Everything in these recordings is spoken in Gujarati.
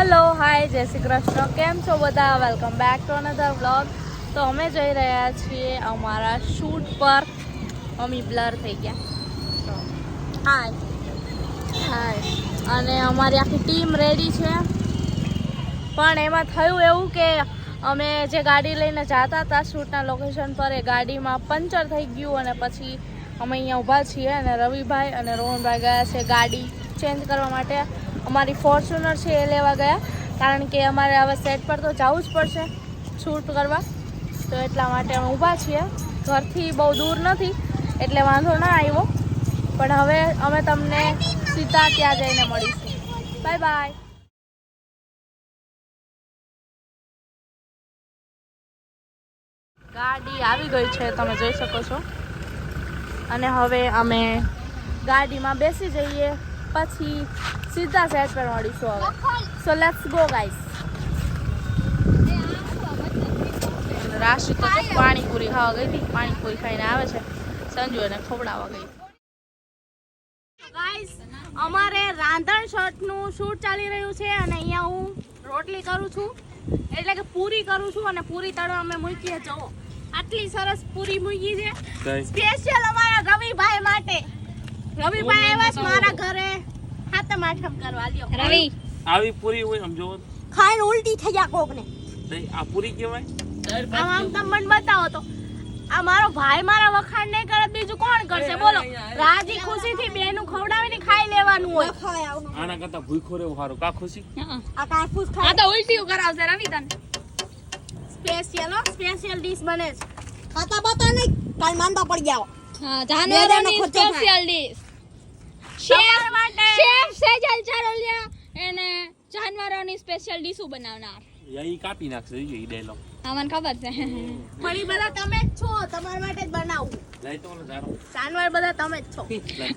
હલો હાય જય શ્રી કૃષ્ણ. કેમ છો બધા? Welcome back to another vlog તો અમે જઈ રહ્યા છીએ અમારા શૂટ પર. મમ્મી બ્લર થઈ ગયા. હાય હાય અને અમારી આખી ટીમ રેડી છે. પણ એમાં થયું એવું કે અમે જે ગાડી લઈને જતા હતા શૂટના લોકેશન પર, એ ગાડીમાં પંચર થઈ ગયું અને પછી અમે અહીંયા ઊભા છીએ અને રવિભાઈ અને રોહનભાઈ ગયા છે ગાડી ચેન્જ કરવા માટે. અમારી ફોર્ચ્યુનર છે એ લેવા ગયા. કારણ કે અમારે હવે સેટ પર તો જવું જ પડશે શૂટ કરવા. તો એટલા માટે અમે ઊભા છીએ. ઘરથી બહુ દૂર નથી, એટલે વાંધો ના આવ્યો. પણ હવે અમે તમને સીધા ત્યાં જઈને મળીશું. બાય બાય ગાડી આવી ગઈ છે, તમે જોઈ શકો છો. અને હવે અમે ગાડીમાં બેસી જઈએ. પછી સીધા સેટ પર મળીશું હવે. સો લેટ્સ ગો ગાઈસ રાશિ તો પાણીપુરી ખાવા ગઈ હતી. પાણીપુરી ખાઈને આવે છે. સંજુ એને ખવડાવવા ગઈ. ગાઈસ અમારે રાંધણ શર્ટનું શૂટ ચાલી રહ્યું છે અને અહીંયા હું રોટલી કરું છું. એટલે કે પૂરી કરું છું અને પૂરી તળવા અમે મૂકીએ. જવો આટલી સરસ પૂરી મૂકી છે. સ્પેશિયલ અમારા રવિભાઈ માટે. રવિભાઈ આવ્યા છે મારા ઘરે. હાથમ આઠમ કરવા લ્યો. રવિ. આવી પૂરી હોય આમ ખાઈને ઉલટી થઈ ગયા કોકને. તો આ પૂરી કહેવાય? આમ આમ તમે બતાવો તો. આ મારો ભાઈ મારા વખાણ નહીં કરે બીજું કોણ કરશે? બોલો. રાજી ખુશીથી બેનું ખવડાવીને ખાઈ લેવાનું હોય. આના કરતા ભૂખો રહેવું સારું કા ખુશી? આ ખાય. તો ઉલટીઓ કરાવશે રવિ તને. સ્પેશિયલ સ્પેશિયલ ડીશ બને છે. ખાતા બતા નહીં કાલ માંદા પડી જાઓ. હા જાનવરોની special dish. Chef chef Sejal Charoliya એને જાનવરોની સ્પેશિયલ ડીશો બનાવનાર યહી કાપી નાખશે જો ઈ ડાયલોગ હા મને ખબર છે ફરી બધા તમે જ છો તમારા માટે જ બનાવું લઈ તો જારો જાનવર બધા તમે જ છો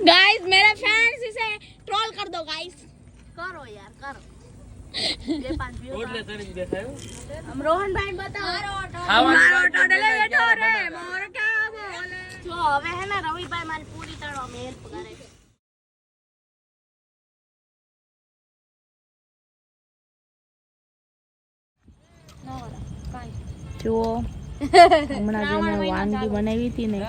ગાઈસ મેરા ફેન્સ ઇસે ટ્રોલ કર દો ગાઈસ કરો યાર કરો રોહનભાઈ બતાવો મારો ટોડલે બેઠો રે મારો ક્યાં હવે હે ને રવિભાઈ મારી પૂરી તળવા મે હેલ્પ કરે છે જુઓ. હમણાં જે મેં વાનગી બનાવી હતી ને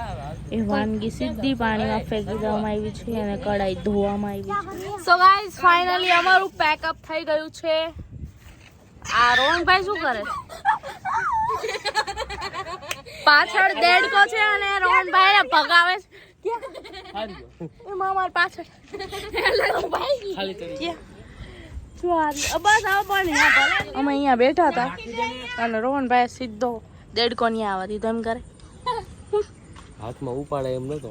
એ વાનગી સીધી પાણીમાં ફેંકી દેવામાં આવી છે અને કઢાઈ ધોવામાં આવી છે. સો ગાઈઝ ફાઇનલી અમારું પેકઅપ થઈ ગયું છે. આ રોહનભાઈ શું કરે? પાછળ દેડકો છે અને રોહનભાઈ ને ભગાવે છે. એમાં અમાર પાછળ. ભાઈ. ક્યાં? બસ આવો પણ અમે અહીંયા બેઠા હતા. અને રોહનભાઈ સીધો દેડકો નહીં આવવા દીધો એમ કરે હાથમાં ઉપાડે એમ નતો.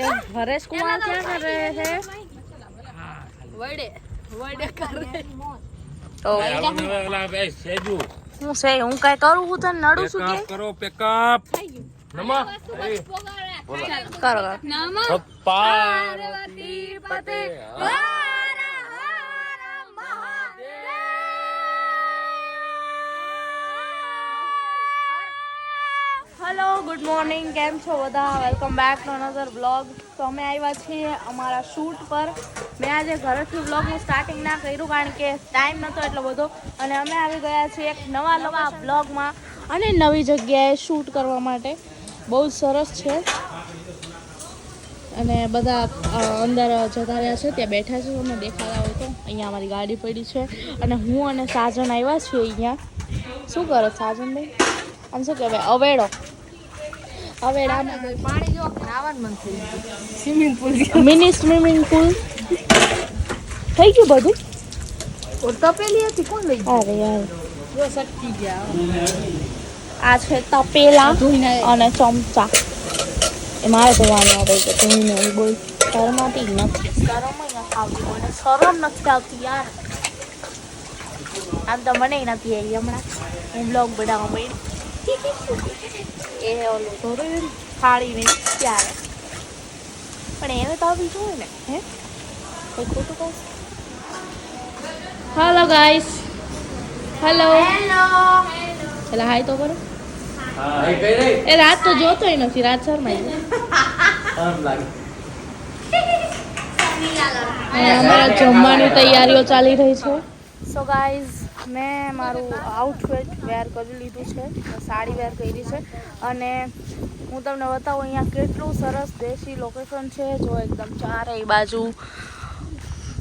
એ હરેશ કુમાર ક્યાં કરે છે? વડે વડે કરે. તો ઓલા બે સેજુ. હું સે હું કઈ કરું હું તને નડું છું કે? કરો પેકઅપ નમા. કરો કરો. પાર્વતી પતે. હેલો ગુડ મોર્નિંગ કેમ છો બધા? Welcome back to another blog તો અમે આવ્યા છીએ અમારા શૂટ પર. મેં આજે ઘરેથી બ્લોગનું સ્ટાર્ટિંગ ના કર્યું કારણ કે ટાઈમ નહોતો એટલો બધો. અને અમે આવી ગયા છીએ એક નવા નવા બ્લોગમાં અને નવી જગ્યાએ શૂટ કરવા માટે. બહુ સરસ છે. અને બધા અંદર જતા રહ્યા છે. ત્યાં બેઠા છે. તમને દેખાતા હોય તો. અહીંયા અમારી ગાડી પડી છે. અને હું અને સાજન આવ્યા છીએ અહીંયા. શું કરો સાજનભાઈ? આમ શું કહેવાય? અવેડો. અવેડામાં પાણી જો નાવાનું મન થઈ ગયું. Swimming pool mini swimming pool થઈ ગયું બધું? ઓર તપેલી હતી કોણ લઈ અરે યાર. જો સટકી ગયા. આ છે તપેલા અને ચમચા. એ મારે ધોવાનું આવે છે તું નહીં બોલ. શરમાતી નથી. શરમ આવતી મને શરમ નથી આવતી યાર. આમ તો મને નથી આવી હમણાં. હું બ્લોગ બનાવવા મળી એ ઓલું ધોરું ફાળીને ત્યારે. પણ એને તો આવી જોઈએ ને હે? કોઈ ખોટું કહું? હેલો ગાઈસ હેલો હેલો પેલા હાય તો કરો. એ રાત તો જોતોય નથી રાત શરમાય આમ અમારા જમવાની તૈયારીઓ ચાલી રહી છે. સો ગાઈઝ મેં મારું આઉટફિટ વેર કરી લીધું છે, સાડી વેર કરી છે અને હું તમને બતાવું, અહીંયા કેટલું સરસ દેશી લોકેશન છે. જો એકદમ ચારેય બાજુ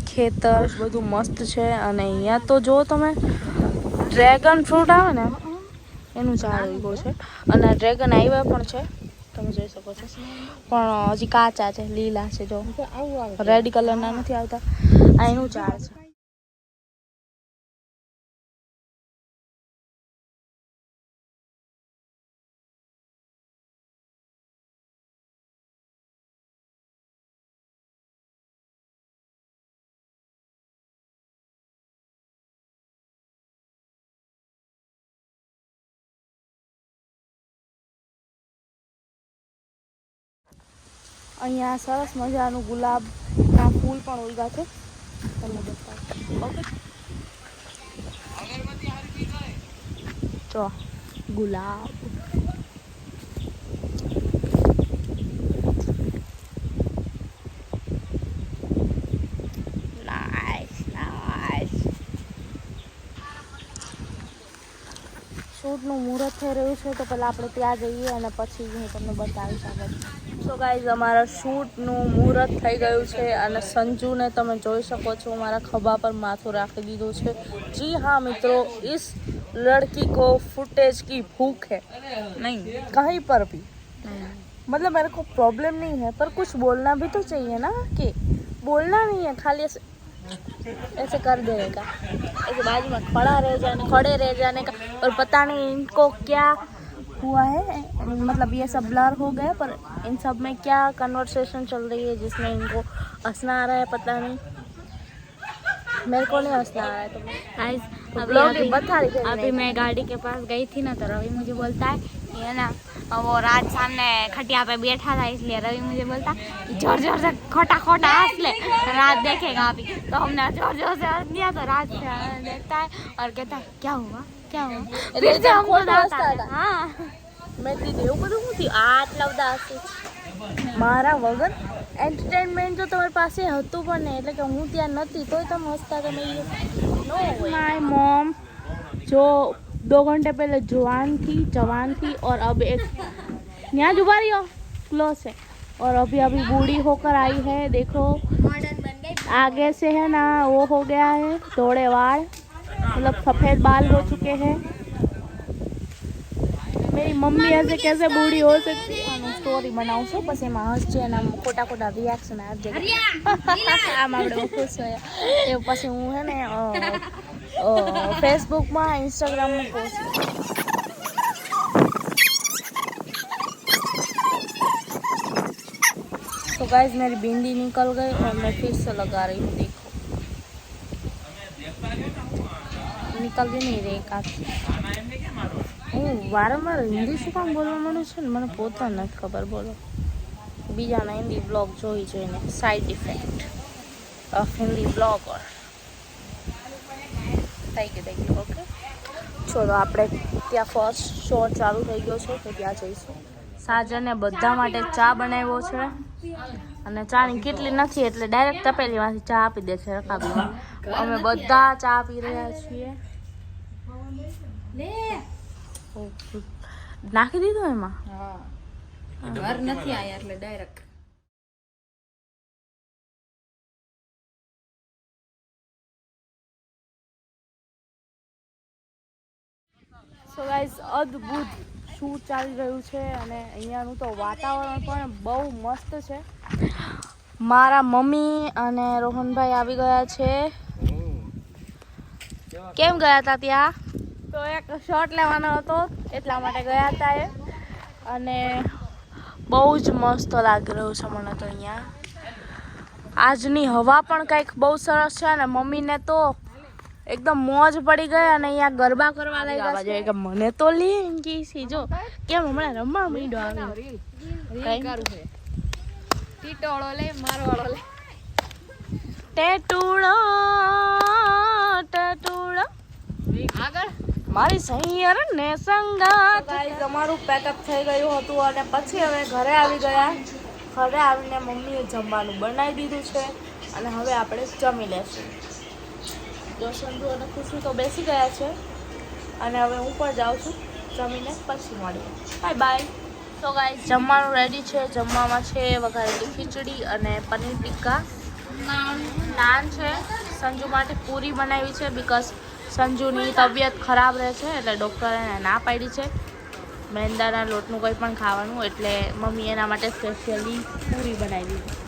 ખેતર, બધું મસ્ત છે. અને અહીંયા તો જો તમે ડ્રેગન ફ્રૂટ આવે ને, એનું ઝાડ ઉભું છે. અને ડ્રેગન આવ્યા પણ છે, તમે જોઈ શકો છો. પણ હજી કાચા છે, લીલા છે, જો. રેડ કલરના નથી આવતા. આ એનું ઝાડ છે. અહીંયા સરસ મજાનું ગુલાબના ફૂલ પણ ઉગ્યા છે. તમને બતાવું. ઓકે. તો, ગુલાબ. શૂટનું મુહૂર્ત થઈ રહ્યું છે, તો પહેલાં આપણે ત્યાં જઈએ અને પછી હું તમને બતાવીશ આગળ. સો ગાઈઝ અમારા શૂટનું મુહૂર્ત થઈ ગયું છે અને સંજુને તમે જોઈ શકો છો મારા ખભા પર માથું રાખી દીધું છે જી હા મિત્રો इस लड़की को फुटेज की भूख है नहीं कहीं पर भी मतलब मेरे को प्रॉब्लम नहीं है पर कुछ बोलना भी तो चाहिए ना कि बोलना नहीं है खाली ऐसे ऐसे कर देने का ऐसे बाजू में खड़ा रह जाने खड़े रह जाने का और पता नहीं इनको क्या हुआ है मतलब ये सब ब्लर हो गया पर इन सब में क्या कन्वर्सेशन चल रही है जिसमें इनको हंसना आ रहा है पता नहीं। मेरे को नहीं हंसना आ रहा है तो तो ब्लॉग ही बता रही अभी मैं गाड़ी के पास गई थी ना तो रवि मुझे बोलता है है ना वो राज सामने खटिया पे बैठा था इसलिए रवि मुझे बोलता ज़ोर ज़ोर से खोटा खोटा हंस ले रात देखेगा अभी। तो हमने ज़ोर ज़ोर से हंस दिया तो राज देखता है और कहता है क्या हुआ? क्या हुआ फिर से हमको खोटा डांटा हंसता था। हाँ મેં કીધું એવું બધું શું થયું આટલા બધા હશે મારા વગર એન્ટરટેનમેન્ટ તો તમારી પાસે હતું પણ નહીં એટલે કે હું ત્યાં નથી તોય તમે હસતા તમે माय मॉम जो दो घंटे पहले जवान थी जवान थी और अब एक यहाँ जुबा रही हो क्लोज है और अभी अभी बूढ़ी होकर आई है देखो आगे से है ना वो हो गया है थोड़े वाल मतलब सफ़ेद बाल हो चुके हैं मेरी मम्मी ऐसे कैसे बूढ़ी हो सकती है આની સ્ટોરી બનાવશો પછી એમાં હસશે અને આમ ખોટા ખોટા રિએક્શન આપજે આમ આપણે બહુ ખુશ હોય એ પછી હું હે ને અ, અ, ફેસબુકમાં इंस्टाग्राम में पोस्ट तो गाइस मेरी बिंदी निकल गई और मैं फिर से लगा रही हूँ બોલતા બી નહીં રે કાંઈ હું વારંવાર હિન્દી શું કામ બોલવા માંડું છું ને? મને પોતા નથી ખબર બોલો. બીજાના હિન્દી બ્લોગ જોઈ જોઈને side effect of Hindi blogger થઈ ગયું થઈ ગયું ઓકે છોડો આપણે ત્યાં ફર્સ્ટ શો ચાલુ થઈ ગયો છે તો ત્યાં જઈશું. સાજને બધા માટે ચા બનાવ્યો છે અને ચાની કેટલી નથી એટલે ડાયરેક્ટ તપેલીમાંથી ચા આપી દે છે રકાબીમાં. અમે બધા ચા પી રહ્યા છીએ. ઓકે. નાખી દીધો એમાં? હા. વાર નથી આયા એટલે ડાયરેક્ટ સો ગાઈઝ અદ્ભુત શું ચાલી રહ્યું છે અને અહીંયાનું તો વાતાવરણ પણ બહુ મસ્ત છે. મારા મમ્મી અને રોહનભાઈ આવી ગયા છે. કેમ ગયા હતા ત્યાં? તો એક શર્ટ લેવાનો હતો એટલા માટે ગયા હતા એ. અને બહુ જ મસ્ત લાગી રહ્યું છે મને તો અહીંયા. આજની હવા પણ કંઈક બહુ સરસ છે અને મમ્મીને તો એકદમ મોજ પડી ગઈ અને અહીંયા ગરબા કરવા લાગ્યા છે. કે મને તો લીંગી સી જો. કેમ હમણાં રમવા મીડો આવી ટીટોળો લે મારવાળો લે. ટેટુળો ટેટુળો આગળ. મારી સૈયર ને સંગાત તમારું પેકઅપ થઈ ગયું હતું અને પછી અમે ઘરે આવી ગયા. ઘરે આવીને મમ્મીએ જમવાનું બનાવી દીધું છે અને હવે આપણે જમી લેશું. જો સંજુ અને ખુશી તો બેસી ગયા છે અને હવે હું પણ જાઉં છું જમીને પછી મળીએ. બાય બાય તો ગાઈસ જમવાનું રેડી છે. જમવામાં છે વઘારેલી ખીચડી અને પનીર ટીક્કા. નાન. છે. સંજુ માટે પૂરી બનાવી છે બીકોઝ સંજુની તબિયત ખરાબ રહે છે એટલે ડૉક્ટરે એને ના પાડી છે. મેંદાના લોટનું કંઈ પણ ખાવાનું, એટલે મમ્મી એના માટે સ્પેશિયલી પૂરી બનાવી